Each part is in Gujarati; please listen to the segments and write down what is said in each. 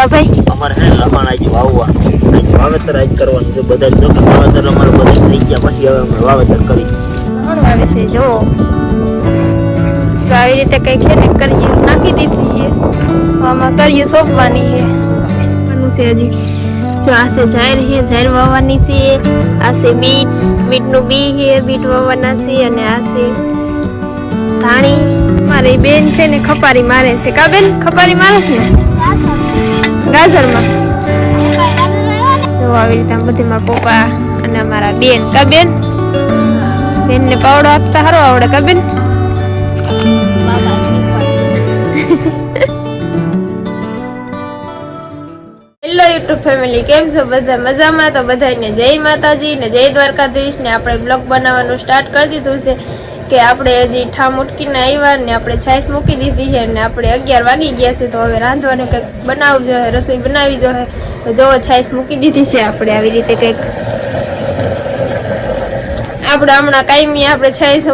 કા ભાઈ? અમારે છે ને લખણ વાવવાનું આજ વાવેતર આજ કરવાનું. છે બધા જ લોકો વાવેતર અમારે બધા થઈ ગયા. પછી હવે અમે વાવેતર કરી. ઘણું આવે છે? જો. તો આવી રીતે કઈ ખેતી કરી નાખી દીધી છે. આમાં કરીએ સોંપવાની છે. આનું છે હજી. જો આ છે જાહેર છે જાહેર વાવવાની છે. આ છે બીટ બીટનું બી છે બીટ વાવવાના છે અને આ છે ધાણી. મારી બેન છે ને ખપારી મારે છે. કા બેન? ખપારી મારે છે ને? ગાજરમાં. જો આવી રીતે બધી મારા પપ્પા અને અમારા બેન. કા બેન? બેન ને પાવડો આપતા સારો આવડે કા બેન? હેલો યુટ્યુબ ફેમિલી કેમ છો બધા? મજામાં? તો બધાને જય માતાજી ને જય દ્વારકાધીશ ને આપણે બ્લોગ બનાવવાનું સ્ટાર્ટ કરી દીધું છે. કે આપણે હજી ઠામ ઉટકીને આવ્યા ને આપણે છાશ મૂકી દીધી છે ને આપણે અગિયાર વાગી ગયા છે તો હવે રાંધવાનું કંઈક બનાવવું જોઈએ રસોઈ બનાવી જોઈએ તો જો છાશ મૂકી દીધી છે આપણે આવી રીતે કંઈક. આપણે હમણાં કાયમી આપણે છાશ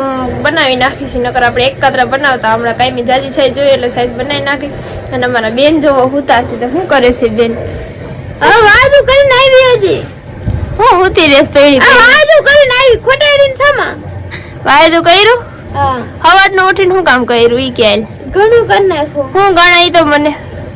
બનાવી નાખી છે નકર આપણે એક બનાવતા હમણાં કાયમી જાજી છાશ જોઈએ એટલે છાશ બનાવી નાખી. અને અમારા બેન જોવો હુતા છે તો શું કરે છે બેન? હવે વાદુ કરીને આવી હજી. હું હુતી રેસ પડી વાદુ કરીને આવી ખોટાડીને સામા વાયદું કર્યું? હા. સવારનું ઉઠીને શું કામ કર્યું ઈ ક્યાલ ઘણું કરી નાખો. હું ગણાય તો મને?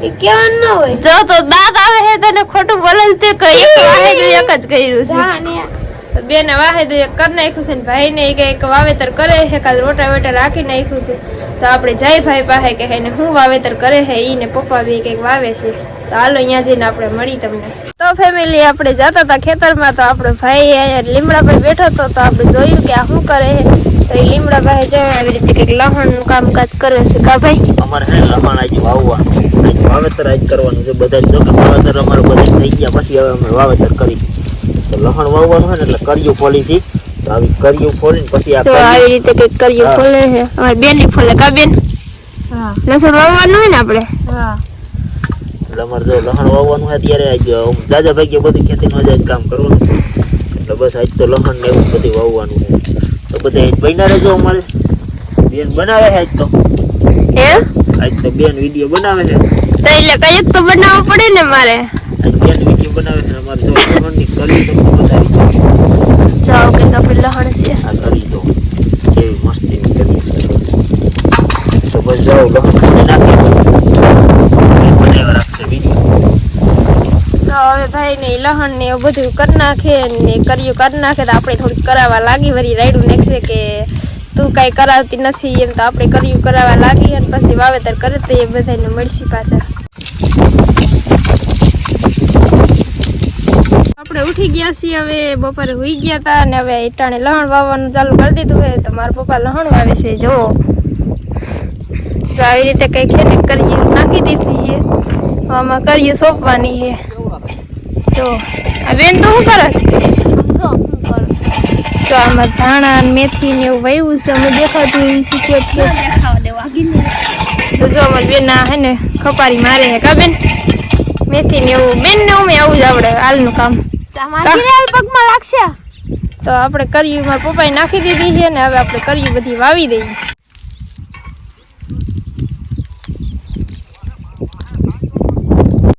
એ કેવાનું ન હોય. જો તો દાંત આવે છે તને ખોટું બોલે તે કઈ એક વાહેદું એક જ કર્યું છે. જા ને. વાહેદું એક કરી નાખ્યું છે ને ભાઈ ને એક વાવેતર કરે છે કાલ રોટાવેટર રાખી નાખ્યું છે. તો આપણે જય ભાઈ પાસે કે એને હું વાવેતર કરે છે ઈ ને પપ્પા બી કંઈક વાવે છે. તો હાલો અહીંયા જઈને આપણે મળી તમને. તો ફેમિલી આપણે જતા હતા ખેતરમાં તો આપણો ભાઈ અહીંયા લીમડાભાઈ બેઠો હતો તો આપણે જોયું કે આ શું કરે છે. તો એ લીમડાભાઈ જાય આવી રીતે કંઈક લહણનું કામકાજ કરે છે. કા ભાઈ? અમારે છે લહણ આજ વાવવાનું. આજ વાવેતર આજ કરવાનું છે. બધા જ વાવેતર અમારું બધા થઈ ગયા. પછી હવે અમે વાવેતર કરી. તો લહણ વાવવાનું હોય ને એટલે કર્યું પોલિસી તો આવી કર્યું ફોલીને પછી આ આવી રીતે કંઈક કરીએ ફોલે છે. અમારી બેનની ફોલે કા બેન? હા. લસણ વાવવાનું હોય ને આપણે? હા. એટલે અમારે જો લહણ વાવવાનું હોય ત્યારે આજ જાજા ભાગ્ય બધું ખેતીમાં જ કામ કરવાનું એટલે બસ આજ તો લખણ ને એવું બધું વાવવાનું છે. તો બધા બન્યા રહેજો અમારે. બેન બનાવે છે આજ તો. હે? આજ તો બેન વીડિયો બનાવે છે. તો એટલે કંઈક તો બનાવવું પડે ને મારે? આજ બેન વીડિયો બનાવે છે. અમારે જો લખણની કરી તો બતાવી જાઓ કે તમે લહણ છે. આ કરી દો કેવી મસ્તી કરી છે. તો બસ જાઓ લહણ નાખી બનાવ્યા રાખશે વીડિયો તો ને લહણ ને એવું બધું કરી નાખે ને કર્યું કરી નાખે તો આપણે થોડીક કરાવવા લાગી. વળી રાયડું નાખશે કે તું કાંઈ કરાવતી નથી એમ તો આપણે કર્યું કરાવવા લાગી અને પછી વાવેતર કરે તો એ બધાને મળશે પાછા. આપણે ઉઠી ગયા છીએ હવે, બપોરે હોઈ ગયા હતા અને હવે ઈટાણે લહણ વાવવાનું ચાલુ કરી દીધું હોય તો મારા પપ્પા લહણ વાવે છે જો આવી રીતે કઈ ખેતી કરીએ નાખી દીધી છે. આમાં કરીએ સોંપવાની છે. તો આ બેન તો શું કરે? છે? તો આમાં ધાણા મેથી ને એવું વાવ્યું છે અમે દેખાતું તો જો અમારી બેન આ હે ને ખપારી મારે હે કા બેન? મેથી ને એવું બેન ને અમે આવું જ આવડે હાલનું કામ. પગમાં લાગશે? તો આપણે કર્યું મારા પપ્પાએ નાખી દીધી છે ને હવે આપણે કર્યું બધી વાવી દઈએ.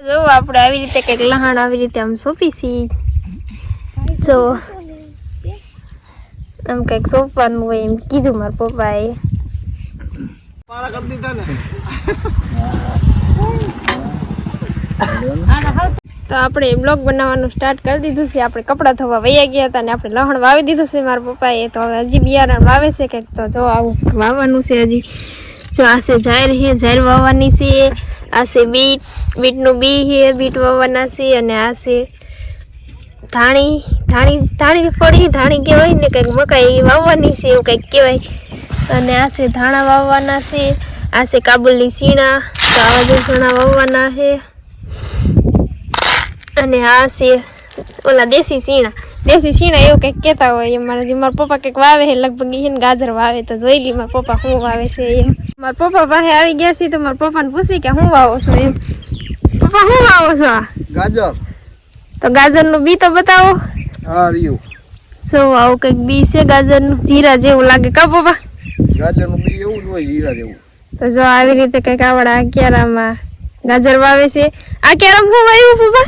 જો, આપણે આવી રીતે કંઈક લહાણ આવી રીતે આમ સોંપી છીએ જો, આમ કંઈક સોંપવાનું હોય એમ કીધું મારા પપ્પાએ. તો આપણે બ્લોગ બનાવવાનું સ્ટાર્ટ કરી દીધું છે. આપણે કપડાં ધોવા વૈયા ગયા હતા અને આપણે લહણ વાવી દીધું છે મારા પપ્પાએ. તો હવે હજી બિયારણ વાવે છે કંઈક. તો જો, આવું વાવવાનું છે હજી. જો, આ છે જાહેર છે જાહેર વાવવાની છે. આ છે બીટ બીટનું બી છે બીટ વાવવાના છે અને આ છે ધાણી ધાણી ધાણી ફળી, ધાણી કહેવાય ને કંઈક મકાઈ વાવવાની છે એવું કંઈક કહેવાય. અને આ છે ધાણા વાવવાના છે, આ છે કાબુલી સીણા જે ચણા વાવવાના છે. અને આ છે ઓલા દેશી સીણા દેશી સીણા એવું કંઈક કહેતા હોય એમ. મારા જે મારા પપ્પા કંઈક વાવે છે, લગભગ ઈ ગાજર વાવે, તો જોઈ લી મારા પપ્પા શું વાવે છે એમ. મારા પપ્પા પાસે આવી ગયા છે તો મારા પપ્પાને પૂછી કે હું વાવો છો એમ. પપ્પા હું વાવો છો? ગાજર. તો ગાજરનું બી તો બતાવો. આ રહ્યું. શું વાવો કંઈક બી છે ગાજરનું? જીરા જેવું લાગે કા પપ્પા? ગાજરનું બી એવું જ હોય જીરા જેવું. તો જો આવી રીતે કંઈક આવડા અગિયારામાં ગાજર વાવે છે. આ ક્યારેમ હું વાવ્યું પપ્પા?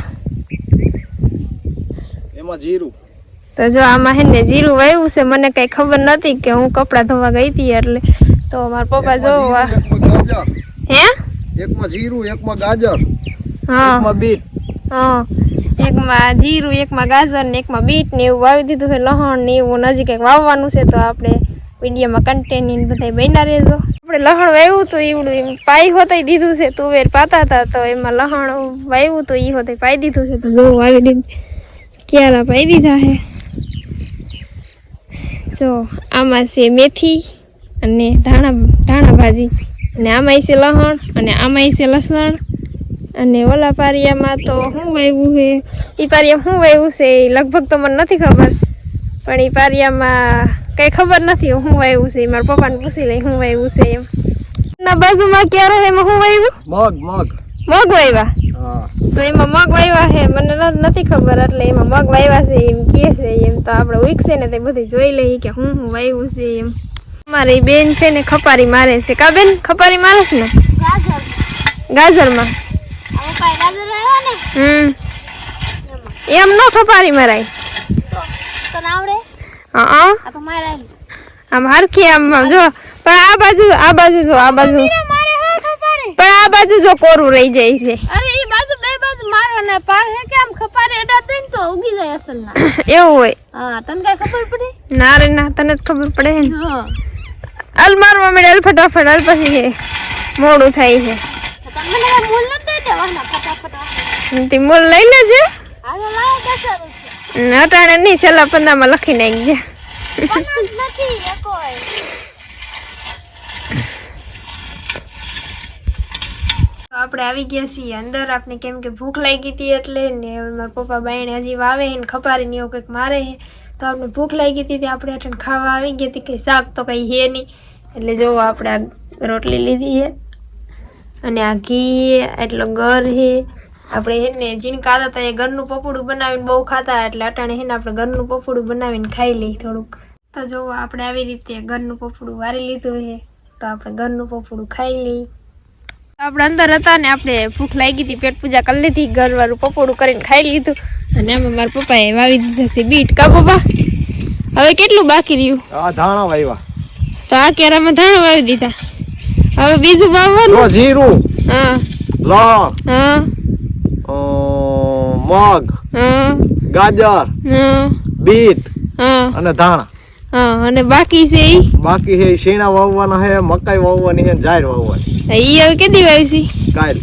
એમાં જીરું. તો જો આમાં હે ને જીરું વાવ્યું છે મને કઈ ખબર નથી કે હું કપડાં ધોવા ગઈ હતી એટલે તો મારા પપ્પા જો હે? એકમાં જીરું એકમાં ગાજર. હા. એકમાં બીટ. હા. એકમાં જીરું એકમાં ગાજર ને એકમાં બીટ ને એવું વાવી દીધું છે લહણ ને એવું. નજીક કંઈક વાવવાનું છે તો આપણે વિડીયોમાં કન્ટેન્ટ બધા બન્યા રહેજો. આપણે લહણ વાવ્યું તો એવડું પાઈ હોતાઈ દીધું છે તુવેર પાતા હતા તો એમાં લહણ વાવ્યું તો એ હોતે પાઈ દીધું છે તો જો વાવી દીધું. ક્યારા પાઈ દીધા છે? જો આમાં છે મેથી અને ધાણા ધાણા ભાજી અને આમાં છે લહણ અને આમાં છે લસણ અને ઓલા પારિયામાં તો શું વાવ્યું છે? એ પારિયા શું વાવ્યું છે એ લગભગ તો મને નથી ખબર. પણ એ પારિયામાં કંઈ ખબર નથી શું વાવ્યું છે. મારા પપ્પાને પૂછી લઈ શું વાવ્યું છે એમ. ના બાજુમાં ક્યારે એમાં શું વાવ્યું મગ મગ. મગ વાવ્યા તો એમાં મગ વાવ્યા છે? મને નથી ખબર એટલે એમાં મગ વાવ્યા છે એમ કે છે એમ. તો આપણે ઉગશે ને તે બધું જોઈ લઈએ કે હું હું વાવ્યું છે એમ. મારી બેન છે ને ખપારી મારે છે. કા બેન? ખપારી મારે છે ને? ગાજર. હમ. એમ નો ખપારી મરાય. આમ હરખી આમ જો. પણ આ બાજુ આ બાજુ જો આ બાજુ. પણ આ બાજુ જો કોરું રહી જાય છે. અરે એ બાજુ બે બાજુ મારે ને પાર હે કે આમ ખપારે એડા દઈને તો ઉગી જાય અસલ ના એવું હોય. હા તને કઈ ખબર પડે? ના રે ના તને જ ખબર પડે ને. હા. અલ મારવા મળે અલ ફટાફટ અલ પછી છે મોડું થાય છે. તો મોલ લઈ લેજે. હાલો અટાણે નહીં છેલ્લા પંદામાં લખી નાખજે. આપણે આવી ગયા છીએ અંદર આપણે કેમ કે ભૂખ લાગી હતી એટલે ને મારા પપ્પા બાઈને હજી વાવે ને ખપારી ને એવું કંઈક મારે તો આપણે ભૂખ લાગી હતી તે આપણે અટાણે ખાવા આવી ગઈ હતી કંઈ શાક તો કંઈ હે નહીં. એટલે જો આપણે આ રોટલી લીધી છે, અને આ ઘી એટલો ગર હે આપણે હે ને જીણકા હતા, એ ઘરનું પપોડું બનાવીને બહુ ખાતા એટલે અટાણે હેને આપણે ઘરનું પપોડું બનાવીને ખાઈ લઈ થોડુંક. તો જો આપણે આવી રીતે ઘરનું પપોડું વારી લીધું છે, તો આપણે ઘરનું પપોડું ખાઈ લઈ આપણે અંદર હતા ને આપણે ભૂખ લાગી હતી, પેટ પૂજા કરી લીધી, ઘરવાળું પપોડું કરીને ખાઈ લીધું. અને આમાં મારા પપ્પાએ વાવી દીધું છે બીટ. કા પપ્પા? હવે કેટલું બાકી રહ્યું? ધાણા વાવ્યા. તો આ કેરામાં ધાણ વાવી દીધા. હવે બીજું વાવવાનું? જીરું. હા. લણ. હા. મગ. હા. ગાજર. હા. બીટ. હા. અને ધાણા. હા અને બાકી છે ઈ? બાકી છે શેણા વાવવાના છે મકાઈ વાવવાની છે જાહેર વાવવાની. ઈ હવે કેદી વાવી છે? કાલ.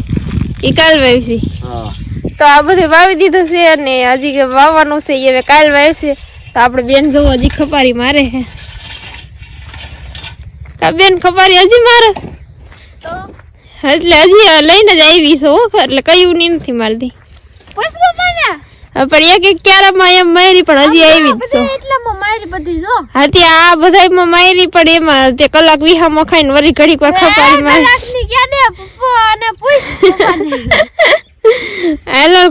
ઈ કાલ વાવી છે? હા. તો આ બધું વાવી દીધું છે અને હજી કે વાવવાનું છે એ હવે કાલ વાવશે તો આપણે બેન જોવા હજી ખપારી મારે છે બેન ખબર હજી મારે? એટલે હજી લઈને જ આવી છે એટલે કયું ની નથી મારતી. પણ એક એક ક્યારામાં એમ માયરી પણ હજી આવી જ છે. બધી એટલામાં મારી બધી જો. હા ત્યાં આ બધાયમાં માયરી પણ એમાં તે કલાક વિહામાં ખાઈને વરી ઘડીક વાર ખપારી મારી.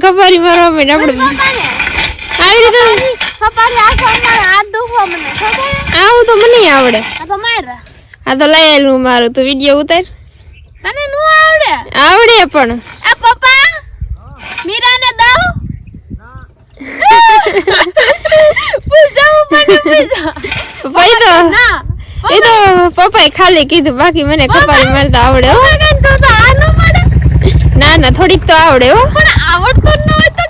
ખપારી મારવા માંડ આપણે આવી રીતે? આવું તો મને આવડે. આ તો લઈ આવેલું મારું. તું વીડિયો ઉતાર. તને નું આવડે? આવડે પણ. આ પપ્પા મીરાને દઉં? ના ન થોડીક તો આવડે હો. આવડતું ન હોય તો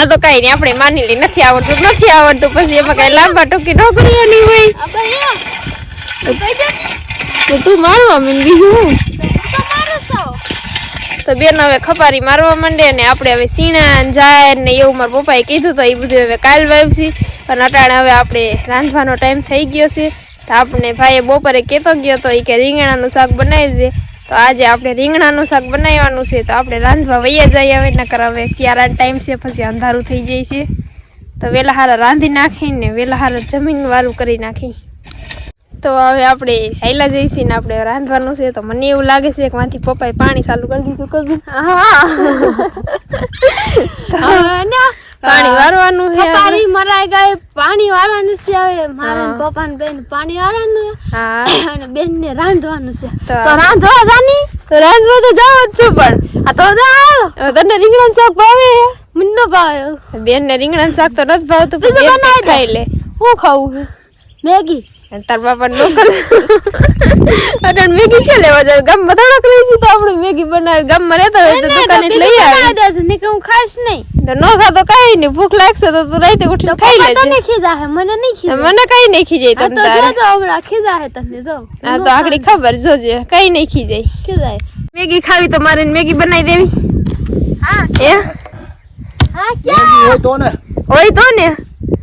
આ તો કઈ નહીં આપણે માની લઈ નથી આવડતું નથી આવડતું. પછી એમાં કઈ લાંબા ટોકી નહીં હોય. તો મારવા માંડી હું? તો બેન હવે ખપારી મારવા માંડે અને આપણે હવે સીણા જાય ને એવું મારા પપ્પાએ કીધું તો એ બધું હવે કાલ વાવશી. અને અટાણે હવે આપણે રાંધવાનો ટાઈમ થઈ ગયો છે. તો આપણે ભાઈએ બપોરે કહેતો ગયો તો એ કે રીંગણાનું શાક બનાવી દે તો આજે આપણે રીંગણાનું શાક બનાવવાનું છે. તો આપણે રાંધવા વૈયા જઈએ હવે, નકર હવે શિયાળાનો ટાઈમ છે, પછી અંધારું થઈ જાય છે. તો વેલા હારા રાંધી નાખીને, વેલા હારા જમીન વાળું કરી નાખી. તો હવે આપણે હાઈલા જઈશી ને આપણે રાંધવાનું છે તો મને એવું લાગે છે કે માંથી પપ્પાએ પાણી ચાલુ કરી દીધું કરી પાણી વારવાનું છે ખપારી મરાઈ ગઈ પાણી વાળવાનું છે હવે. મારા પપ્પા ને બેન પાણી વારવાનું હા. અને બેન ને રાંધવાનું છે. તો- રાંધવા જાની તો રાંધવા તો જાવ જ છું પણ. આ તો હાલો. તને રીંગણ શાક ભાવે મને ન ભાવે. બેન ને રીંગણા શાક તો નથી ભાવતું પણ બનાવી ખાઈ લે. હું ખાવું મેગી. તાર બાપા નો કર મેગી કે લેવા જાય? ગામમાં થોડાક રહી છે તો આપણે મેગી બનાવી. ગામમાં રહેતા હોય તો દુકાને લઈ આવી નહીં કે હું ખાઈશ નહીં. તો નો ખાતો કાઈ નહીં ભૂખ લાગશે તો તું રાતે ઉઠીને ખાઈ લેજે. તને ખીજા હે મને નહીં ખીજા. મને કઈ નહીં ખીજાય તમને તમ તો તારે. હમણાં ખીજા હે તમને જો. આ તો આખડી ખબર જોજે. કઈ નહીં ખીજાય. ખીજા મેગી ખાવી તો મારે મેગી બનાવી દેવી. હા. એ હા ક્યાં? હોય તો ને. હોય તો ને?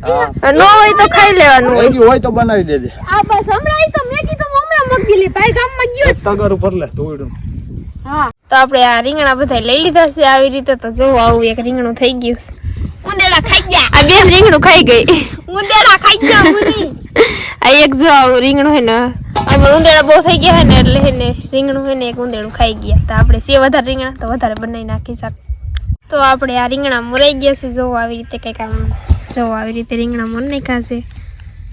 નો હોય તો ખાઈ લેવાનું હોય. હોય તો બનાવી દેજે. આ બસ હમણાં તો મેગી તો હમણાં મગી ભાઈ ગામમાં ગયો જ. તગર ઉપર લે તોડ્યું હા. તો આપણે આ રીંગણા બધા લઈ લીધા છે આવી રીતે. તો જો આવું એક રીંગણું થઈ ગયું ઉંદેડા ખાઈ ગયા. આ બે રીંગણું ખાઈ ગઈ. ઉંદેડા ખાઈ ગયા આ એક જો આવું રીંગણું હે ને આમાં ઉંદેડા બહુ થઈ ગયા હે ને એટલે હે ને રીંગણું હે ને એક ઉંદેડું ખાઈ ગયા. તો આપણે સે વધારે રીંગણા તો વધારે બનાવી નાખી શાક તો આપણે આ રીંગણા મુરાઈ ગયા છે જો આવી રીતે કંઈક આમ જો, આવી રીતે રીંગણા મોર નાખ્યા છે.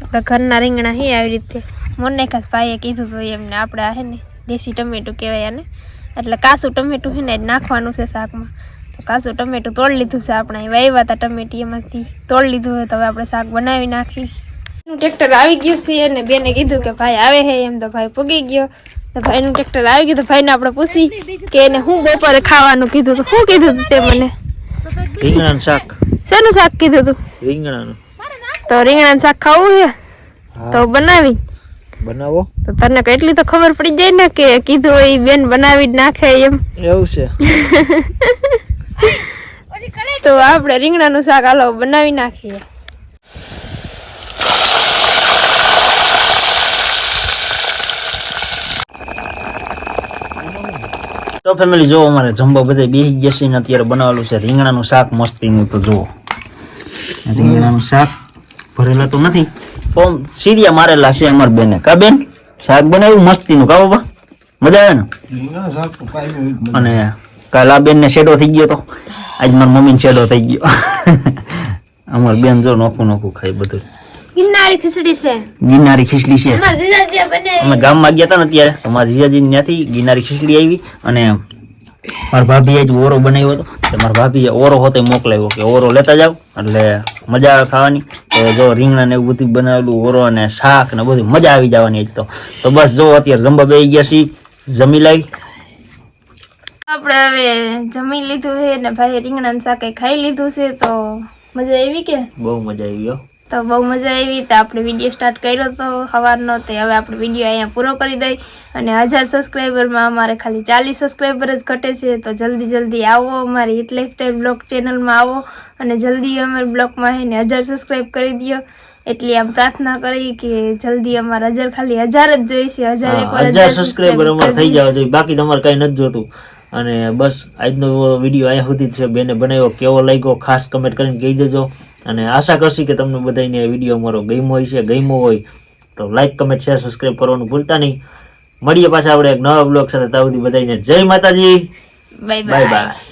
આપણા ઘરના રીંગણા હે આવી રીતે. મોર ખાસ ભાઈએ કીધું તો એમને, આપણે આ હે ને દેશી ટમેટું કહેવાય આને. એટલે કાસું ટમેટું છે ને નાખવાનું છે શાકમાં. તો કાસું ટમેટું તોડી લીધું છે આપણે. વાવ્યા હતા ટમેટી એમાંથી. તોડી લીધું હોય તો હવે આપણે શાક બનાવી નાખી ટ્રેક્ટર આવી ગયું છે અને બેને કીધું કે ભાઈ આવે હે એમ તો ભાઈ પૂગી ગયો. તો ભાઈનું ટ્રેક્ટર આવી ગયું તો ભાઈને આપણે પૂછી કે એને હું બપોરે ખાવાનું કીધું તો શું કીધું તું તે મને? રીંગણાનું શાક. શેનું શાક કીધું તું રીંગણાનું તો રીંગણાનું શાક ખાવું છે તો બનાવી બનાવો તો તને કેટલી તો ખબર પડી જાય ને કે કીધું હોય ઈ બેન બનાવી જ નાખે એમ એવું છે તો આપણે રીંગણાનું શાક હાલો બનાવી નાખીએ તો ફેમિલી જો અમારે જમવા બધે બેસી ગયા છે ને અત્યારે બનાવેલું છે રીંગણાનું શાક મસ્તીનું તો જુઓ રીંગણાનું શાક ભરેલા તો નથી. પણ સીરિયા મારેલા છે અમાર બેને. કા બેન? શાક બનાવ્યું? મસ્તીનું. કા બાબા? મજા આવે ને? અને કાલ આ બેન ને શેડો થઈ ગયો તો. આજ મારા મમ્મી ને શેડો થઈ ગયો. અમાર બેન જો નોખું નોખું ખાય બધું. ગિરનારી ખીચડી છે. ગિરનારી ખીચડી છે. અમાર અમે ગામમાં ગયા હતા ને ત્યારે તો મારા જીજાજી ત્યાંથી ગિરનારી ખીચડી આવી અને મારા ભાભી આજ ઓરો બનાવ્યો હતો. તો મારા ભાભીએ ઓરો હોતે મોકલાવ્યો કે ઓરો લેતા જાવ. એટલે મજા આવે ખાવાની. તો જો રીંગણા ને એવું બધું બનાવેલું ઓરો અને શાક ને બધું મજા આવી જવાની એક તો. તો બસ જો અત્યારે જમવા બેસી ગયા છીએ. જમી લાવી આપણે હવે જમી લીધું છે ને ભાઈ રીંગણાનું શાક ખાઈ લીધું છે તો મજા આવી કે? બહુ મજા આવી હો. તો બહુ મજા આવી તો આપણે વીડિયો સ્ટાર્ટ કર્યો તો સવારનો તો હવે આપણે વીડિયો અહીંયા પૂરો કરી દઈ. અને હજાર સબસ્ક્રાઈબરમાં અમારે ખાલી ચાલીસ સબસ્ક્રાઈબર જ ઘટે છે. તો જલ્દી જલ્દી આવો અમારી હિટ ટાઈમ બ્લોગ ચેનલમાં આવો. અને જલ્દી અમારા બ્લોગમાં એને હજાર સબસ્ક્રાઈબ કરી દો એટલી આમ પ્રાર્થના કરી કે જલ્દી અમારા હજાર ખાલી હજાર જ જોઈશે હજાર એક હજાર સબસ્ક્રાઈબર અમારે થઈ જવા જોઈએ બાકી તમારે કઈ નથી જોતું. અને બસ આજનો વીડિયો અહીંયા સુધી જ છે. બેને બનાવ્યો કેવો લાગ્યો ખાસ કમેન્ટ કરીને કહી દેજો. અને આશા કરશી કે તમને બધાને વીડિયો અમારો ગમ્યો હોય છે ગમ્યો હોય તો લાઈક કમેન્ટ શેર સબસ્ક્રાઈબ કરવાનું ભૂલતા નહીં. મળીએ પાછા આપણે એક નવા બ્લોગ સાથે તાવથી બધાને જય માતાજી. Bye bye